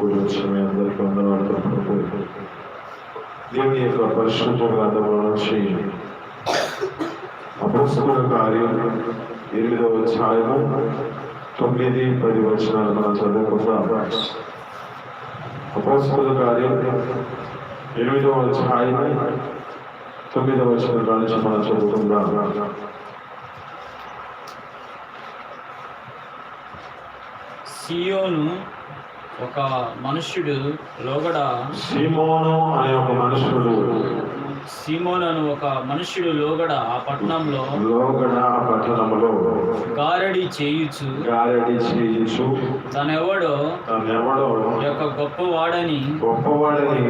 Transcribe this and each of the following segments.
కూడి వచ్చిన మీ అందరికీ వందనాలు తెలుపుతూ దేవుని యొక్క పరిశుద్ధ గ్రంథంలో నుంచి అపస్తుల కార్యం ఎనిమిదవ అధ్యాయము తొమ్మిది పది వచనాలు మనం చదువుకుందాం అపస్తుల కార్యం ఎనిమిదవ అధ్యాయము తొమ్మిదవ వచనం నుంచి మనం చదువుకుందాం సియోను ఒక మనుష్యుడు లోగడ సీమోను అనే ఒక మనుషుడు సీమోన్ అను ఒక మనుష్యుడు లోగడ ఆ పట్టణంలో లోగడ పట్టణములో గారడి చేయుచు. గారడి చేయించు. తనెవడో తనెవడో యొక్క గొప్పవాడని గొప్పవాడని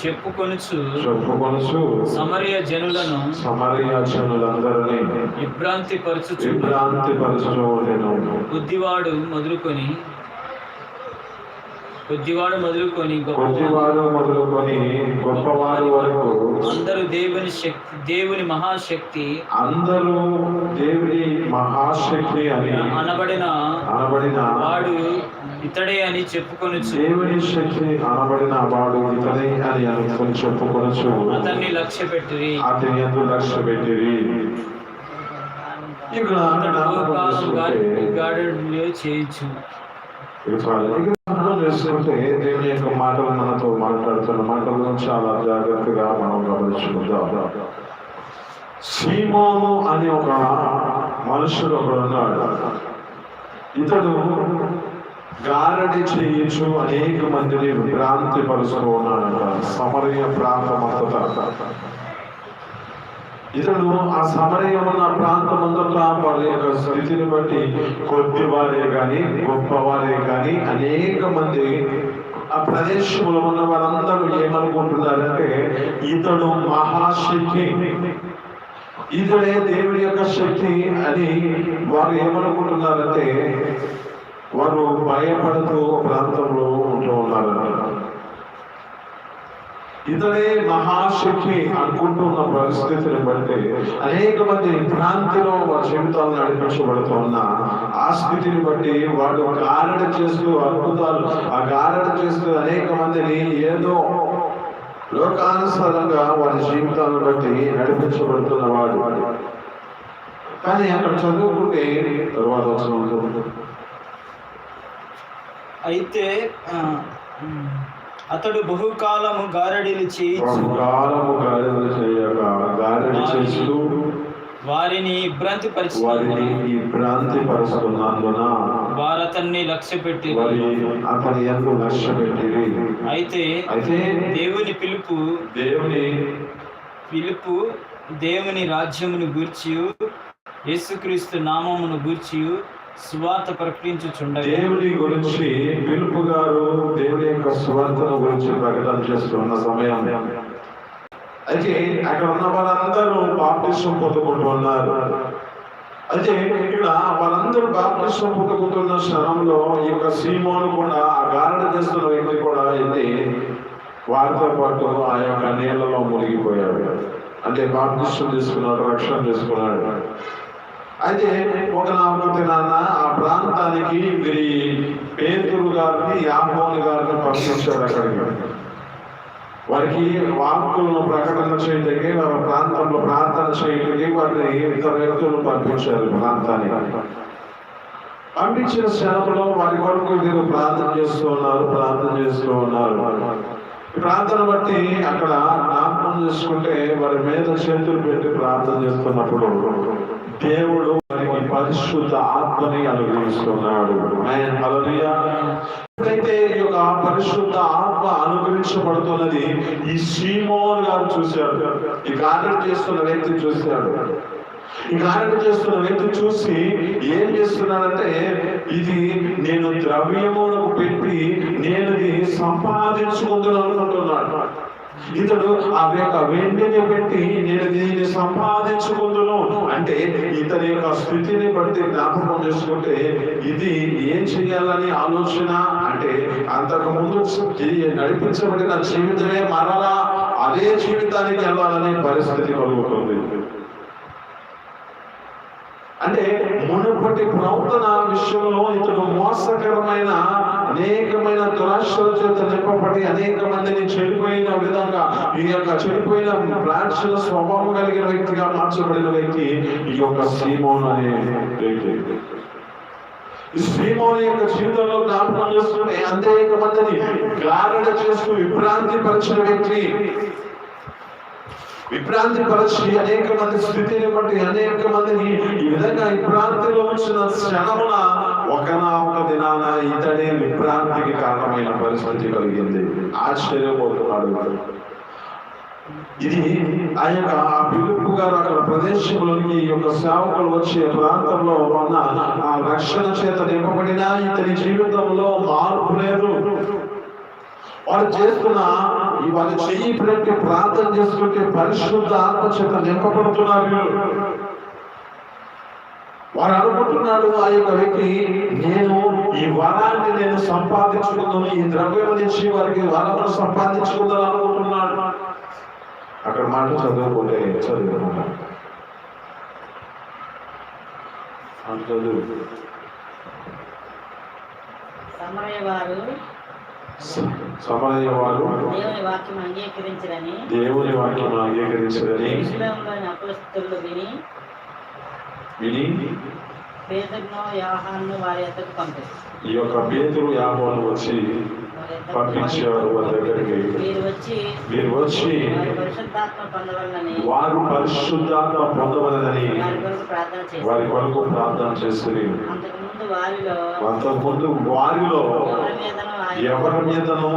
చెప్పుకొనుచు చెప్పుకొనుచు సమరయ జనులను సమరయాచనులందరినీ విభ్రాంతి పరచుచు విభ్రాంతి పరచుకోలేను బుద్ధివాడు మొదలుకొని కొద్దివాడు మొదలుకొని కొద్దివారు మొదలుకొని గొప్పవారు వరకు అందరూ దేవుని శక్తి దేవుని మహాశక్తి అందరూ దేవుని మహాశక్తి అని అనబడిన అనబడిన వాడు ఇతడే అని చెప్పుకొనుచు. దేవుని శక్తి అనబడిన వాడు ఇతనే అని అనుకుని చెప్పుకొనచ్చు అతన్ని లక్ష్య పెట్టి అతని ఎందు లక్ష్య పెట్టిరి ఇక్కడ జ్ఞాపకం చేసుకుంటే గార్డెన్లో చేసుకుంటే దేవుని యొక్క మాటలు మనతో మాట్లాడుతున్న మాటలను చాలా జాగ్రత్తగా మనం గమనించుకుందాం సీమోను అని ఒక మనుషుడు ఒకడు ఉన్నాడు. ఇతడు గారడి చేయించు అనేక మందిని భ్రాంతి పరుస్తూ ఉన్నాడంట. సమరయ ప్రాంతమంతటా ఇతడు ఆ సమరయం ఉన్న ప్రాంతం ప్రాంతమంతటా వారి యొక్క స్థితిని బట్టి కొద్దివారే కానీ గొప్పవారే కానీ అనేక మంది ఆ ప్రదేశంలో ఉన్న వారందరూ ఏమనుకుంటున్నారంటే ఇతడు మహాశక్తి. ఇతడే దేవుడి యొక్క శక్తి అని వారు ఏమనుకుంటున్నారంటే వారు భయపడుతూ ప్రాంతంలో ఉంటూ ఉన్నారన్నమాట ఇతడే మహాశక్తి అనుకుంటున్న పరిస్థితిని బట్టి అనేక మంది భ్రాంతిలో వారి జీవితాలు నడిపించబడుతున్న ఆ స్థితిని బట్టి వాడు గారడ చేస్తూ అద్భుతాలు ఆ గారడ చేస్తూ అనేక మందిని ఏదో లోకానుసారంగా వారి జీవితాలను బట్టి నడిపించబడుతున్న వాడు. కానీ అక్కడ చదువుకుంటే తర్వాత వచ్చిన అయితే అతడు బహుకాలము గారడీలు చేయించు. చేయక చేస్తూ వారిని ఇబ్రాంతి వారిని ఈ భ్రాంతి పరుస్తున్నందున వారు అతన్ని లక్ష్య పెట్టి అతని ఎందు లక్ష్య పెట్టిరి అయితే అయితే దేవుని పిలుపు దేవుని పిలుపు దేవుని రాజ్యమును గూర్చి యేసుక్రీస్తు నామమును గూర్చి సువార్త ప్రకటించుచుండగా దేవుని గురించి పిలుపు గారు దేవుని యొక్క సువార్తను గురించి ప్రకటన చేస్తున్న సమయం. అయితే అక్కడ ఉన్న వాళ్ళందరూ బాప్టిసం పొందుకుంటున్నారు అయితే ఇక్కడ వాళ్ళందరూ బాప్టిసం పొందుకుంటున్న క్షణంలో ఈ యొక్క సీమోను కూడా ఆ గారణ చేస్తున్న వ్యక్తి కూడా వెళ్ళి వారితో పాటు ఆ యొక్క నీళ్ళలో మునిగిపోయాడు. అంటే బాప్టిసం తీసుకున్నాడు రక్షణ తీసుకున్నాడు. అయితే ఒక నాన్న ఆ ప్రాంతానికి వీరి పేతురు గారిని యాహోని గారిని పంపించాడు అక్కడికి. వారికి వాక్కులను ప్రకటన చేయడానికి వారి ప్రాంతంలో ప్రార్థన చేయడానికి వారిని ఇతర వ్యక్తులను పంపించారు ప్రాంతానికి. పంపించిన సేవలో వారి కొరకు వీరు ప్రార్థన చేస్తూ ఉన్నారు ప్రార్థన చేస్తూ ఉన్నారు. ప్రార్థన బట్టి అక్కడ ప్రార్థన చేసుకుంటే వారి మీద చేతులు పెట్టి ప్రార్థన చేస్తున్నప్పుడు దేవుడు వారికి పరిశుద్ధ ఆత్మని అనుగ్రహిస్తున్నాడు. ఎప్పుడైతే ఈ యొక్క పరిశుద్ధ ఆత్మ అనుగ్రహించబడుతున్నది ఈ సీమోన్ గారు చూశాడు ఈ కార్యం చేస్తున్న వ్యక్తి చూశాడు. ఈ కార్యం చేస్తున్న వ్యక్తి చూసి ఏం చేస్తున్నాడంటే ఇది నేను ద్రవ్యమునకు పెట్టి నేను ఇది సంపాదించుకుందాను అనుకుంటున్నాడు ఇతడు ఆ యొక్క వెండిని పెట్టి నేను దీన్ని సంపాదించుకుంటును అంటే ఇతని యొక్క స్థితిని బట్టి జ్ఞాపకం చేసుకుంటే ఇది ఏం చేయాలని ఆలోచన? అంటే అంతకు ముందు నడిపించబడిన జీవితమే మరలా అదే జీవితానికి వెళ్ళాలనే పరిస్థితి కలుగుతుంది. అంటే మునుపటి ప్రవర్తన విషయంలో ఇతడు మోసకరమైన అనేకమైన దురాశల చేత నింపబడి అనేక మందిని చెడిపోయిన విధంగా ఈ యొక్క చెడిపోయిన బ్రాంచ్ల స్వభావం కలిగిన వ్యక్తిగా మార్చబడిన వ్యక్తి ఈ యొక్క సీమోన్ అనే వ్యక్తి. ఈ శ్రీమోని యొక్క జీవితంలో జ్ఞాపకం చేసుకుని అనేక మందిని గారడ చేస్తూ విభ్రాంతి పరిచిన వ్యక్తి విభ్రాంతి పరిచి అనేక మంది స్థితిని బట్టి అనేక మందిని ఈ విధంగా విభ్రాంతిలో ఉంచిన క్షణమున ఒకనా ఒక దినాన ఇతడే విభ్రాంతికి కారణమైన పరిస్థితి కలిగింది. ఆశ్చర్యపోతున్నాడు ఇది ఆ యొక్క ఆ పిలుపు గారు అక్కడ ప్రదేశంలోని ఈ యొక్క సేవకులు వచ్చే ప్రాంతంలో ఉన్న ఆ రక్షణ చేత నింపబడిన ఇతని జీవితంలో మార్పు లేదు. వాడు చేస్తున్న వాళ్ళు చెయ్యి పెట్టి ప్రార్థన చేసుకుంటే పరిశుద్ధ ఆత్మ చేత నింపబడుతున్నారు. వీళ్ళు. వాడు అనుకుంటున్నాడు ఆ యొక్క వ్యక్తి నేను ఈ వరాన్ని నేను సంపాదించుకుందాను ఈ ద్రవ్యం నుంచి వారికి వరమును సంపాదించుకుందాను అనుకుంటున్నాడు. అక్కడ మాట చదువుకుంటే చదువు చదువు. సమరయ వారు సమరయ్య వారు దేవుని వాక్యం అంగీకరించరని దేవుని వాక్యం అంగీకరించదని యెరూషలేములోని అపోస్తలులు విని యాహాను వారి ఈ యొక్క పేతురు యాభోను వచ్చి పంపించారు వారి దగ్గరికి. మీరు వచ్చి మీరు వచ్చి వారి పరిశుద్ధాత్మ పొందవాలని వారు పరిశుద్ధాత్మ పొందవలనని వారి కొరకు ప్రార్థన చేశారు. వారి కొరకు ప్రార్థన చేస్తుంది అంతకు ముందు వారిలో అంతకుముందు వారిలో ఎవరి ఎవరి మీదను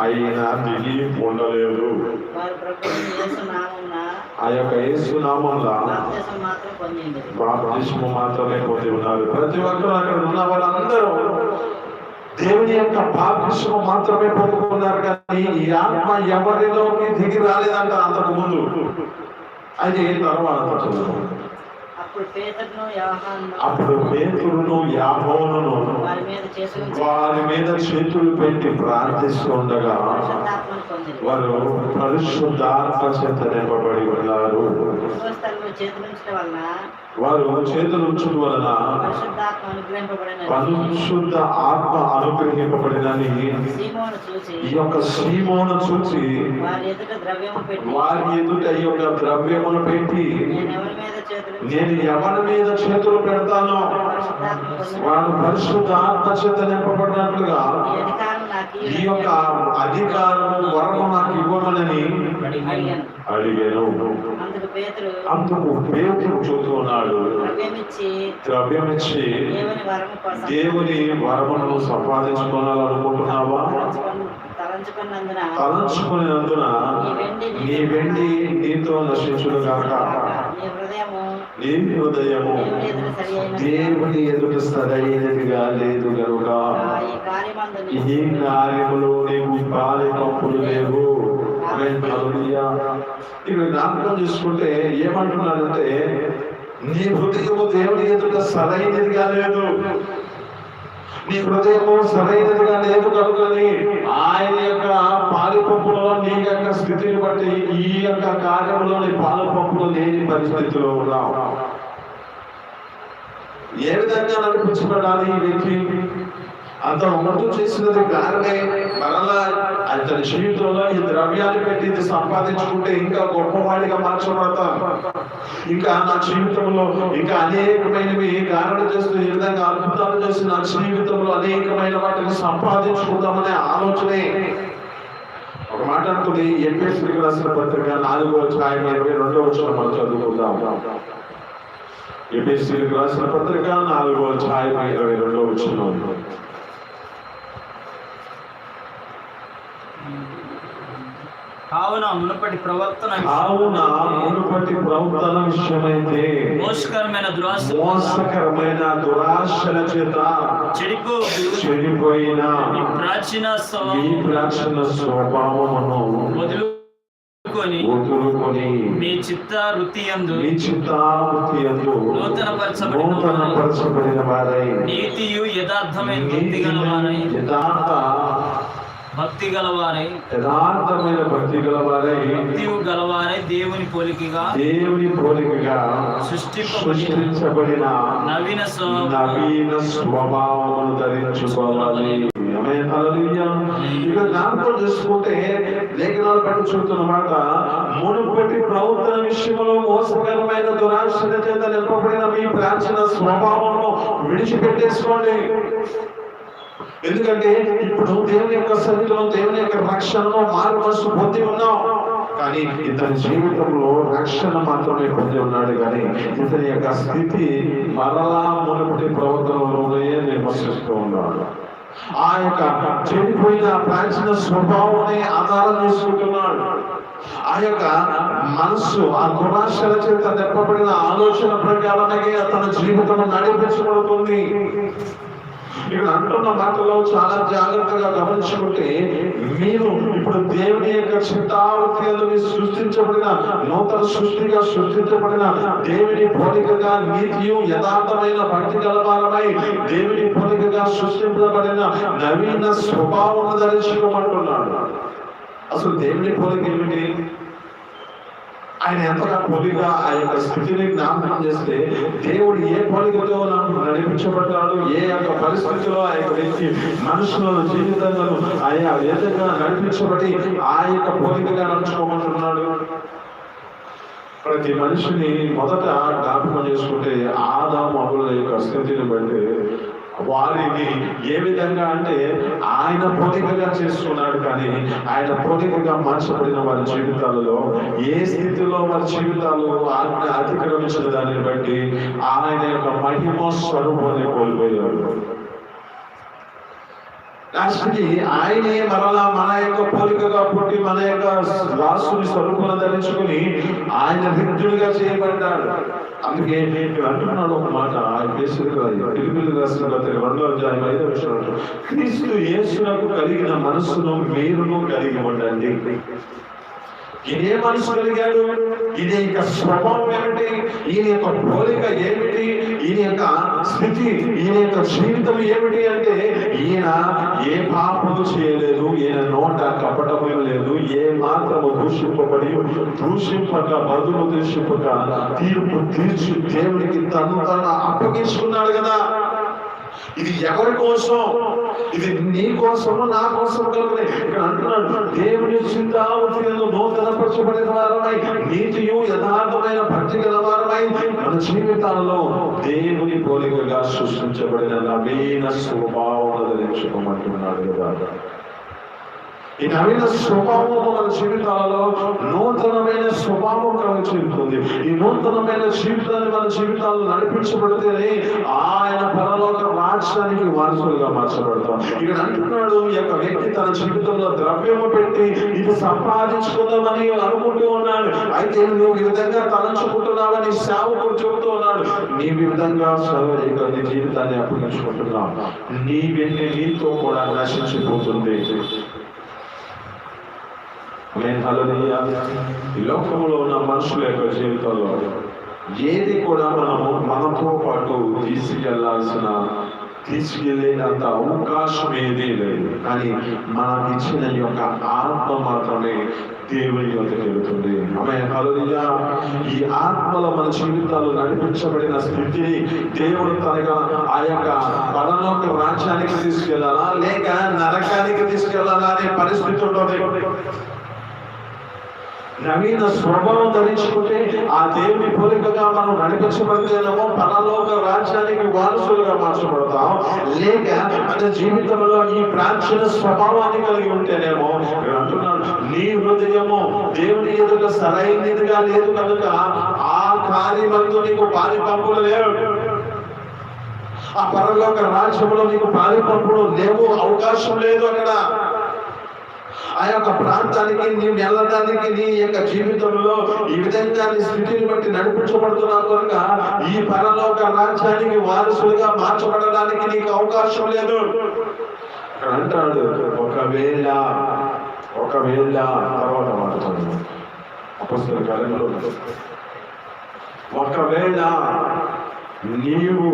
ఆయన దిగి ఉండలేదు ఆ యొక్క యేసు నామంలో మాత్రమే పొంది ఉన్నారు. ప్రతి ఒక్కరు అక్కడ ఉన్న వాళ్ళందరూ దేవుని యొక్క బాప్తిస్ము మాత్రమే పొందుకున్నారు కానీ ఈ ఆత్మ ఎవరిలోకి దిగి రాలేదంట అంతకు ముందు అది తర్వాత చదువు. అప్పుడు యాహాను పేతురును యాభోనును వారి మీద చేతులు పెట్టి ప్రార్థిస్తుండగా వారు పరిశుద్ధాత్మ చేత నింపబడి ఉన్నారు వారు చేతులు ఉంచడం వలన పరిశుద్ధ ఆత్మ అనుగ్రహింపబడినని ఈ యొక్క సీమోను చూసి వారి ఎదుట వారి ఈ యొక్క ద్రవ్యమును పెట్టి నేను ఎవరి మీద చేతులు పెడతానో వాడు పరిశుద్ధ ఆత్మ చేత నింపబడినట్లుగా ఈ యొక్క అధికారం వరము నాకు ఇవ్వమనని అడిగాను. అందుకు పేతురు చూస్తున్నాడు ద్రవ్యమిచ్చి దేవుని వరమును సంపాదించుకోవాలనుకుంటున్నావా? తలంచుకున్నందున తలంచుకునేందున నీ వెండి నీతో నశించును గాక. నీ హృదయము? దేవుని ఎదుట సరైనదిగా లేదు గనుక ఈ కార్యములో నీవు పాలి పంపులు లేవు. ఇక్కడ జ్ఞాపకం చేసుకుంటే ఏమంటున్నాడంటే నీ హృదయము దేవుని ఎదుట సరైనదిగా లేదు. నీ హృదయము సరైనదిగా లేదు కనుకని ఆయన యొక్క పాలిపంపులో నీ యొక్క స్థితిని బట్టి ఈ యొక్క కార్యంలో నీ పాలపంపులో లేని పరిస్థితిలో ఉన్నావు. ఏ విధంగా నడిపించబడాలి ఈ వ్యక్తి? అంత ఉన్నట్టు చేసినది కారణమే మరలా అతని జీవితంలో ఈ ద్రవ్యాన్ని పెట్టి ఇది సంపాదించుకుంటే ఇంకా గొప్పవాడిగా మార్చబడతాను ఇంకా నా జీవితంలో ఇంకా అనేకమైనవి కారణం చేస్తూ ఈ విధంగా అద్భుత చేసి నా జీవితంలో అనేకమైన వాటిని సంపాదించుకుందామనే ఆలోచనే. ఒక మాట అనుకుని ఎంపీఎస్సీకి రాసిన పత్రిక నాలుగో అధ్యాయం ఇరవై రెండో వచ్చిన మనం చదువుకుందాం. ఎంపీఎస్సీకి రాసిన పత్రిక నాలుగో అధ్యాయం ఇరవై రెండో వచ్చిన కావున మునుపటి ప్రవర్తన కావున మునుపటి ప్రవర్తన విషయమైతే మోసకరమైన దురాశ మోసకరమైన దురాశల చేత చెడిపో చెడిపోయిన ప్రాచీన ఈ ప్రాచీన స్వభావమును వదులుకొని మీ చిత్త వృత్తి యందు మీ చిత్తావృతి యందు నూతనపరచబడిన నూతనపరచబడిన వారై నీతియు యథార్థమైన భక్తి గల వారై యథార్థ భక్తి గలవారై యథార్థమైన భక్తి గలవారై భక్తి గలవారై దేవుని పోలికగా దేవుని పోలికగా సృష్టించబడిన నవీన స్వభావం. నవీన స్వభావమును ధరించుకోవాలి. ఇక జ్ఞాపకం చేసుకుంటే లేఖనాలు చూస్తున్నమాట మునుపటి ప్రవర్తన విషయంలో మోసకరమైన దురాశల చేత నింపబడిన మీ ప్రాచీన స్వభావంలో విడిచిపెట్టేసుకోండి. ఎందుకంటే ఇప్పుడు దేవుని యొక్క సన్నిధిలో దేవుని యొక్క రక్షణలో మారు మనసు పొంది ఉన్నాం కానీ ఇతని జీవితంలో రక్షణ మాత్రమే పొంది ఉన్నాడు కానీ ఇతని యొక్క స్థితి మరలా మునుపటి ప్రవర్తనలోనే నివసిస్తూ ఉన్నాడు. ఆ యొక్క చెడిపోయిన ప్రాచీన స్వభావాన్ని ఆధారం చేసుకుంటున్నాడు. ఆ యొక్క మనస్సు ఆ గుణాశల చేత తెప్పబడిన ఆలోచన ప్రకారమే తన జీవితం నడిపించబడుతుంది. ఇక్కడ అంటున్న మాటలో చాలా జాగ్రత్తగా గమనించుకుంటే మీరు ఇప్పుడు దేవుని యొక్క చిత్తావృత్తి సృష్టించబడిన నూతన సృష్టిగా సృష్టించబడిన దేవుని పోలికగా నీతియు యథార్థమైన భక్తి కలవారమై దేవుని పోలికగా సృష్టించబడిన నవీన స్వభావం ధరించుకోమంటున్నాడు. అసలు దేవుని పోలిక ఏమిటి? ఆయన ఎంతగా పోలిగా ఆ యొక్క స్థితిని జ్ఞాపకం చేస్తే దేవుడు ఏ పోలికతో నన్ను నడిపించబడ్డాడు ఏ యొక్క పరిస్థితిలో ఆ యొక్క వ్యక్తి మనుషుల జీవితంలో ఆయా విధంగా నడిపించబడి ఆ యొక్క పోలికగా నడుచుకోమంటున్నాడు. ప్రతి మనిషిని మొదట జ్ఞాపకం చేసుకుంటే ఆదాము అబుల యొక్క స్థితిని బట్టి వారిని ఏ విధంగా అంటే ఆయన పోలికగా చేస్తున్నాడు కానీ ఆయన పోలికగా మార్చబడిన వారి జీవితాలలో ఏ స్థితిలో వారి జీవితాలు ఆజ్ఞ అతిక్రమించిన దానిని బట్టి ఆయన యొక్క మహిమ స్వరూపాన్ని కోల్పోయాడు లాస్ట్కి ఆయనే మరలా మన యొక్క పోలికగా పుట్టి మన యొక్క రాసుని స్వరూపం ధరించుకుని ఆయన విద్యుడిగా చేయబడ్డాడు. అందుకే నేను అంటున్నాడు ఒక మాట. ఆయన పేసులు రాసిన రెండో అధ్యాయం ఐదో విషయం క్రీస్తు యేసునకు కలిగిన మనస్సును మీరును కలిగి ఉండండి. ఇదే మనసు కలిగాడు. ఇది యొక్క స్వభావం ఏమిటి? ఈయన యొక్క పోలిక ఏమిటి? ఈయన యొక్క స్థితి ఈయన యొక్క జీవితం ఏమిటి అంటే ఈయన ఏ పాపము చేయలేదు ఈయన నోట కపటమే లేదు ఏ మాత్రము దూషింపబడి దూషింపక బదులు దూషింపక తీర్పు తీర్చి దేవుడికి తను తన అప్పగించుకున్నాడు కదా. ఇది ఎవరి కోసం? ఇది నీ కోసము నా కోసం కలుగునే ఇక్కడ అంటున్నాడు దేవుని చింతావతి నూతన పరచబడిన వారమై నీతియు యథార్థమైన భక్తి గల వారమై మన జీవితాలలో దేవుని పోలికగా సృష్టించబడిన నవీన స్వభావం తెలుసుకోమంటున్నాడు కదా. ఈ నవీన స్వభావము మన జీవితాలలో. నూతనమైన స్వభావం కలుగుతుంది ఈ నూతనమైన జీవితాన్ని మన జీవితాల్లో నడిపించబడితేనే ఆయన పరలోక రాజ్యానికి వారసులుగా మార్చబడతాం. ఇక్కడ అంటున్నాడు ఈ యొక్క వ్యక్తి తన జీవితంలో ద్రవ్యము పెట్టి ఇది సంపాదించుకుందామని అనుకుంటూ ఉన్నాడు. అయితే నువ్వు ఈ విధంగా తలంచుకుంటున్నావని సేవకుడు చెబుతూ ఉన్నాడు. నీ విధంగా సర్వ నీ జీవితాన్ని అప్పగించుకుంటున్నావు. నీ వెంట నీతో కూడా నశించిపోతుంది. నేను హల్లెలూయా. ఈ లోకంలో ఉన్న మనుషుల యొక్క జీవితంలో ఏది కూడా మనము మనతో పాటు తీసుకెళ్ళాల్సిన తీసుకెళ్ళేంత అవకాశం ఏదీ లేదు. కానీ మనకి ఇచ్చిన యొక్క ఆత్మ మాత్రమే దేవుని యొక్కకి వెళుతుంది. ఆమె ఈ ఆత్మల మన జీవితాలు నడిపించబడిన స్థితిని దేవుడు తనగా ఆ యొక్క పరలోక రాజ్యానికి తీసుకెళ్ళాలా? లేక నరకానికి తీసుకెళ్ళాలా అనే పరిస్థితి ఉంటుంది. నవీన స్వభావం ధరించుకుంటే ఆ దేవుని పోలికగా మనం నడిపించబడితేనేమో పరలోక రాజ్యానికి వారసులుగా మార్చబడతాం. లేక మన జీవితంలో ఈ ప్రాచీన స్వభావాన్ని కలిగి ఉంటేనేమో అంటున్నాడు నీ హృదయము దేవుని ఎదుట సరైనదిగా లేదు కనుక ఆ కార్యమందు నీకు పాలి పంపులు లేవు. ఆ పరలోక రాజ్యంలో నీకు పాలి పంపులు లేవు. అవకాశం లేదు అక్కడ. ఆ యొక్క ప్రాంతానికి నీవు వెళ్ళడానికి నీ యొక్క జీవితంలో ఈ విధంగా నీ స్థితిని బట్టి నడిపించబడుతున్నావు కనుక ఈ పరలోక రాజ్యానికి వారసులుగా మార్చబడడానికి నీకు అవకాశం లేదు. అంటాడు ఒకవేళ ఒకవేళ తర్వాత మాట్లాడు అపస్తుల కాలంలో ఒకవేళ నీవు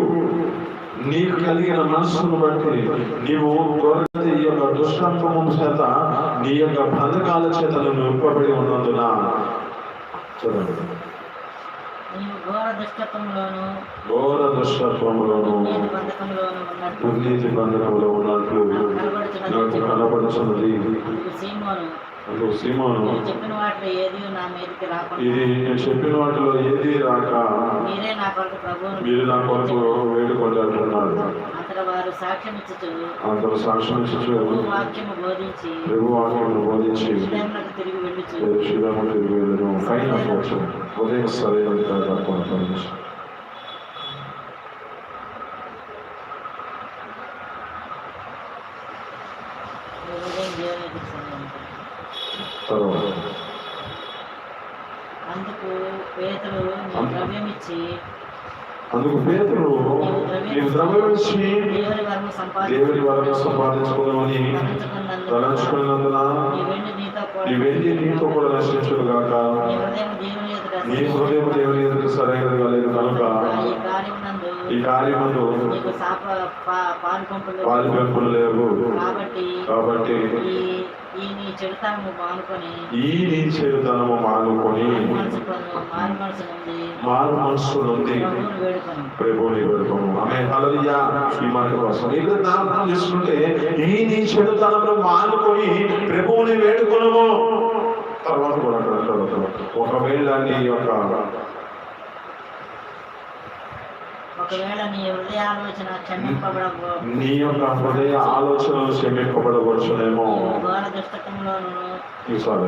నీకు కలిగిన మనస్సును బట్టి నీవు కోరితే ఈ యొక్క దుష్టత్వము చేత నీ యొక్క బంధకాల చేత నువ్వు నింపబడి ఉన్నందున. చూడండి. ఘోర దుష్టత్వంలోను దుర్నీతి బంధనములో ఉన్నట్లు నాకు కనపడుచున్నది అందుకు సీమోను ఇది నేను చెప్పిన వాటిలో ఏది రాక మీరే నా కొరకు ప్రభువును అంతట వారు సాక్ష్యం ఇచ్చుచు అందరూ సాక్ష్యం ఇచ్చు ప్రభు వాక్యము బోధించి ప్రభు వాక్యమును బోధించి ఇస్లాంలకు తిరిగి వెళ్ళుచు. తిరిగి వెళ్ళను ఉదయం సరైన అందుకు పేతులు నీ ద్రవ్యం ఇచ్చి అందుకు పేతురు నీవు ద్రవ్యం ఇచ్చి దేవుని వరకు సంపాదించుకోదామని తలంచుకున్నందున నీ వెండి నీతో కూడా నీ వెళ్ళి నీతో కూడా నశించుడు గాక. నీ హృదయం దేవుని ఎదురు సరైనది కాలేదు కనుక ఈ కార్యమందు పాలు పంపులు పాలు పెంపులు లేవు. కాబట్టి ఈ నీ చెడుతాము మానుకొని ఈ నీ చెడుతనము మానుకొని మనసు మారు మనసు మారు మనస్సు నుండి వేడుకొని. ప్రభుని వేడుకోము ఆమె హల్లెలూయా. ఈ మాట కోసం. ఇక్కడ జ్ఞాపకం చేసుకుంటే ఈ నీ చెడుతనము మానుకొని ప్రభువుని వేడుకొనము. తర్వాత కూడా ఒకవేళ నీ యొక్క ఒకవేళ నీ హృదయ ఆలోచన క్షమింపబడబో నీ యొక్క హృదయ ఆలోచనలు క్షమింపబడవచ్చునేమో. ఘోర దుష్టత్వంలోను ఈసారి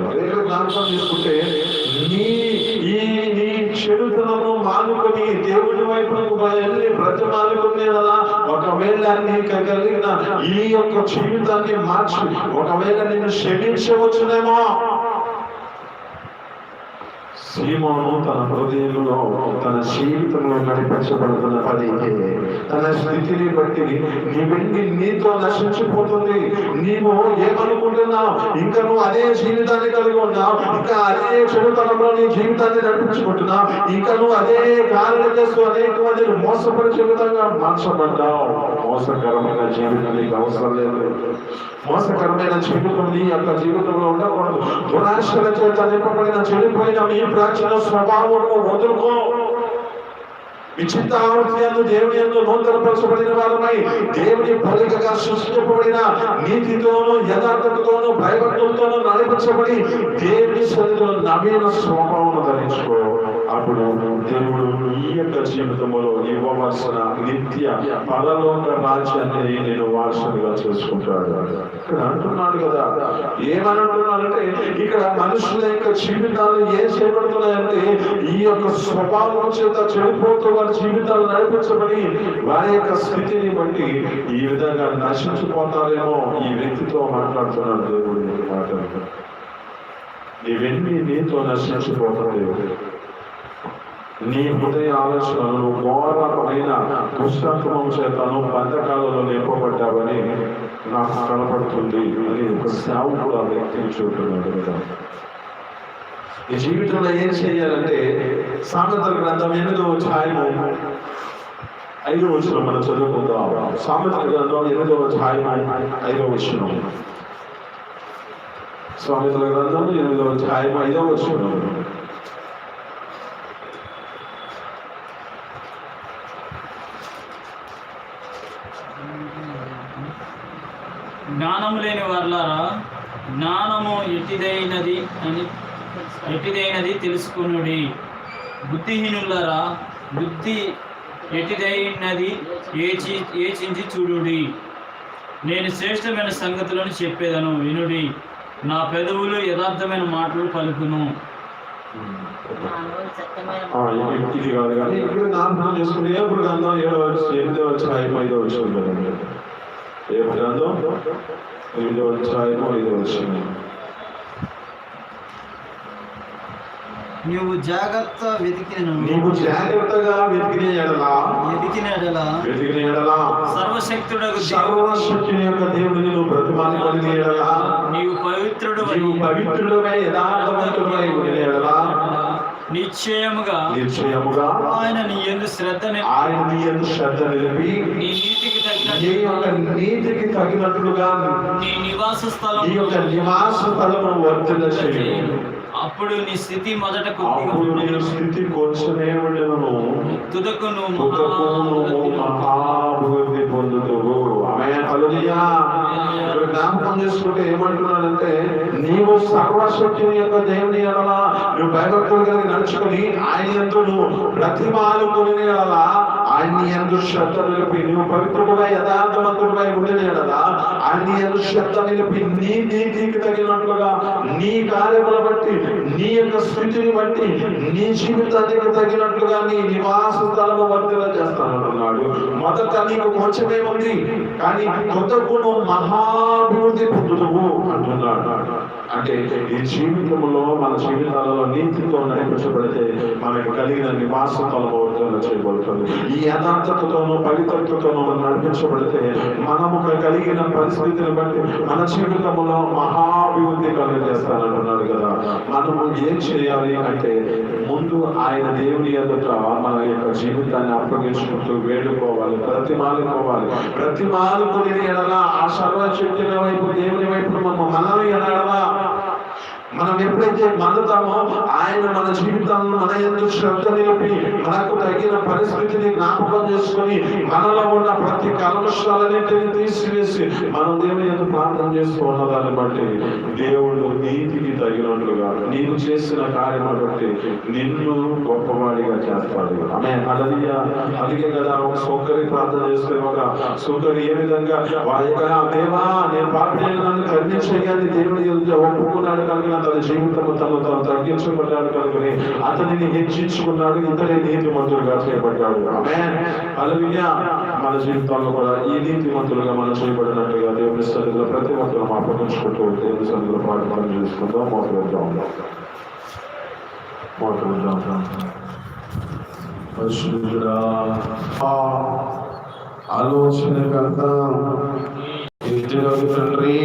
నీ ఈ నీ చెడుతనము మానుకొని దేవుడి వైపునకు వెళ్ళి బ్రతమాలుకునే అలా ఒకవేళ నీకు కలిగిన ఈ యొక్క జీవితాన్ని మార్చి ఒకవేళ నిన్ను క్షమించవచ్చునేమో. సీమోను తన హృదయంలో తన జీవితంలో నడిపించబడుతున్న పదికే తన స్థితిని బట్టి నీ వెండి నీతో నశించిపోతుంది నీవు ఏమనుకుంటున్నావు? ఇంకా నువ్వు అదే జీవితాన్ని కలిగి ఉన్నావు ఇంకా అదే చెడుతనంలో నీ జీవితాన్ని నడిపించుకుంటున్నావు ఇంకా నువ్వు అదే కారణం చేస్తూ అనేక మందిని మోసపరిచే విధంగా మార్చబడ్డావు. మోసకరమైన జీవితం నీకు అవసరం లేదు. మోసకరమైన జీవితం నీ యొక్క జీవితంలో ఉండకూడదు. దురాశల చేత నింపబడిన చెడిపోయిన మీ ప్రాచీన స్వభావము వదులుకో. విచిత్త విచిత్తావృత్యంలో దేవుని ఎందు నూతనపరచబడిన వారమై దేవుని ఫలికగా సృష్టించబడిన నీతితోనూ యథార్థతతోనూ భయభక్తులతోనూ నడిపించబడి దేవుని శరీరం నవీన స్వభావం ధరించుకో. అప్పుడు దేవుడు ఈ యొక్క జీవితంలో ఇవ్వవలసిన నిత్య పరలోక రాజ్యాన్ని నేను వారసునిగా చేసుకుంటాడు. ఇక్కడ అంటున్నాడు కదా ఏమనంటున్నాడంటే ఇక్కడ మనుషుల యొక్క జీవితాలు ఏం చేయబడుతున్నాయంటే ఈ యొక్క స్వభావం చేత చెడిపోతూ వారి జీవితాలు నడిపించబడి వారి యొక్క స్థితిని బట్టి ఈ విధంగా నశించిపోతారేమో ఈ వ్యక్తితో మాట్లాడుతున్నాడు దేవుడు ఈ ఇవన్నీ నీతో నీతో దేవుడు? నీ హృదయ ఆలోచనలు ఘోరమైన దుష్టత్వం చేతను బంధకాలలో నింపబడ్డావని నాకు కనపడుతుంది అని ఒక సేవకుడు ఆ వ్యక్తిని చూపుతున్నాడు కదా. ఈ జీవితంలో ఏం చేయాలంటే సామెతల గ్రంథం ఎనిమిదో అధ్యాయము ఐదో వచ్చిన మనం చదువుకుందాం. సామెతల గ్రంథం ఎనిమిదో అధ్యాయము ఐదో వచ్చిన సామెతల గ్రంథం ఎనిమిదో అధ్యాయము ఐదో వచ్చిన జ్ఞానము లేని వర్లారా జ్ఞానము ఎట్టిదైనది అని ఎట్టిదైనది తెలుసుకునుడి. బుద్ధిహీనులరా బుద్ధి ఎట్టిదైనది ఏచి ఏచించి చూడుడి. నేను శ్రేష్టమైన సంగతులను చెప్పేదను వినుడి. నా పెదవులు యథార్థమైన మాటలు పలుకును. ఏ గ్రంథం ఏడో వచ్చి ఎనిమిదో అధ్యాయం ఐదో కదండి ఏ గ్రంథం? ఎనిమిదో అధ్యాయం ఐదో వచ్చింది నీవు జాగ్రత్త వెతికిన నీవు జాగ్రత్తగా వెతికిన ఎడలా. వెతికిన ఎడల. వెతికిన ఎడలా. సర్వశక్తుడకు సర్వశక్తిని యొక్క దేవుడిని నువ్వు బ్రతిమాలిన ఎడలా. నీవు పవిత్రుడు నీవు పవిత్రుడమై యథార్థవంతుడమై ఉండిన ఎడలా. నిశ్చయముగా నిశ్చయముగా ఆయన నీ ఎందు శ్రద్ధ నిలిపి, ఆయన నీ యందు శ్రద్ధ నిలిపి నీ నీతికి తగిన నీ యొక్క నీతికి తగినట్లుగా నీ నివాస స్థలం నీ యొక్క నివాస స్థలమును వర్ధన చేయు అప్పుడు నీ స్థితి మొదట అప్పుడు నీ స్థితి కొంచెమే ఉండను. తుదకు నువ్వు మహాభివృద్ధి పొందుతువు ఆమె ఇక్కడ జ్ఞాపకం చేసుకుంటే ఏమంటున్నాడంటే నీవు సర్వశక్తిని యొక్క దేవుని ఎడలా నువ్వు భయభక్తులు కలిగి నడుచుకొని ఆయన ఎందు నువ్వు ప్రతిమాలుకొని ఎడలా ఆయన ఎందు శ్రద్ధ నిలిపి నువ్వు పవిత్రుడుగా యథార్థవంతుడుగా ఉండిన ఎడలా ఆయన ఎందు శ్రద్ధ నిలిపి నీ నీతికి తగినట్లుగా నీ కార్యముల బట్టి నీ యొక్క స్థితిని బట్టి నీ జీవితానికి తగినట్లుగా నీ నివాస స్థలము వర్తిల చేస్తానంటున్నాడు మొదట నీకు కొంచెమే ఉంది కానీ కొత్త గుణం మహాభివృద్ధి పొందుతువు అంటున్నాడు అంటే ఈ జీవితంలో మన జీవితాలలో నీతితో నడిపించబడితే మనకు కలిగిన నివాస స్థలము వర్తిల చేయబడుతుంది ఈ యథార్థతతోనూ పవిత్రతతోనూ మనం నడిపించబడితే మనము కలిగిన పరిస్థితిని బట్టి మన జీవితంలో మహాభివృద్ధి కలిగజేస్తానంటున్నాడు కదా. మనము ఏం చేయాలి అంటే ముందు ఆయన దేవుని ఎదుట మన యొక్క జీవితాన్ని అప్పగించుకుంటూ వేడుకోవాలి ప్రతిమాలుకోవాలి ప్రతిమాలుకుని ఎడలా ఆ సర్వశక్తుల వైపు దేవుని వైపు మనం మనం ఎడలా మనం ఎప్పుడైతే మన్నుతామో ఆయన మన జీవితాలను మన ఎందుకు శ్రద్ధ నిలిపి మనకు తగిన పరిస్థితిని జ్ఞాపకం చేసుకొని మనలో ఉన్న ప్రతి కలమశాలన్నింటినీ తీసివేసి మనం దేవుని ఎందుకు ప్రార్థన చేసుకున్న దాన్ని బట్టి దేవుడు నీతికి తగినట్లుగా నీవు చేసిన కార్యం బట్టి నిన్ను గొప్పవాడిగా చేస్తాడు. ఆమె అలలియ అందుకే కదా ఒక సోకరి ప్రార్థన చేస్తే ఒక సోకరి ఏ విధంగా వారి యొక్క దేవా నేను పాపి నన్ను ఖండించేయాలి దేవుడు ఒప్పుకున్నాడు కనుక తన జీవితము తను తను తగ్గించుకున్నాడు కనుకని అతనిని హెచ్చించుకున్నాడు ఇతని నీతి మంత్రులుగా చేయబడ్డాడు అలవియా మన జీవితంలో కూడా ఈ నీతి మంత్రులుగా మనం చేయబడినట్టుగా దేవుని సన్నిధిలో ప్రతి ఒక్కరు అప్పగించుకుంటూ దేవుని సన్నిధిలో ప్రార్థన చేసుకుందాం మోసగలుగుతాం మోసగలుగుతాం పరిశుద్ధుడా ఆలోచన కర్త తండ్రి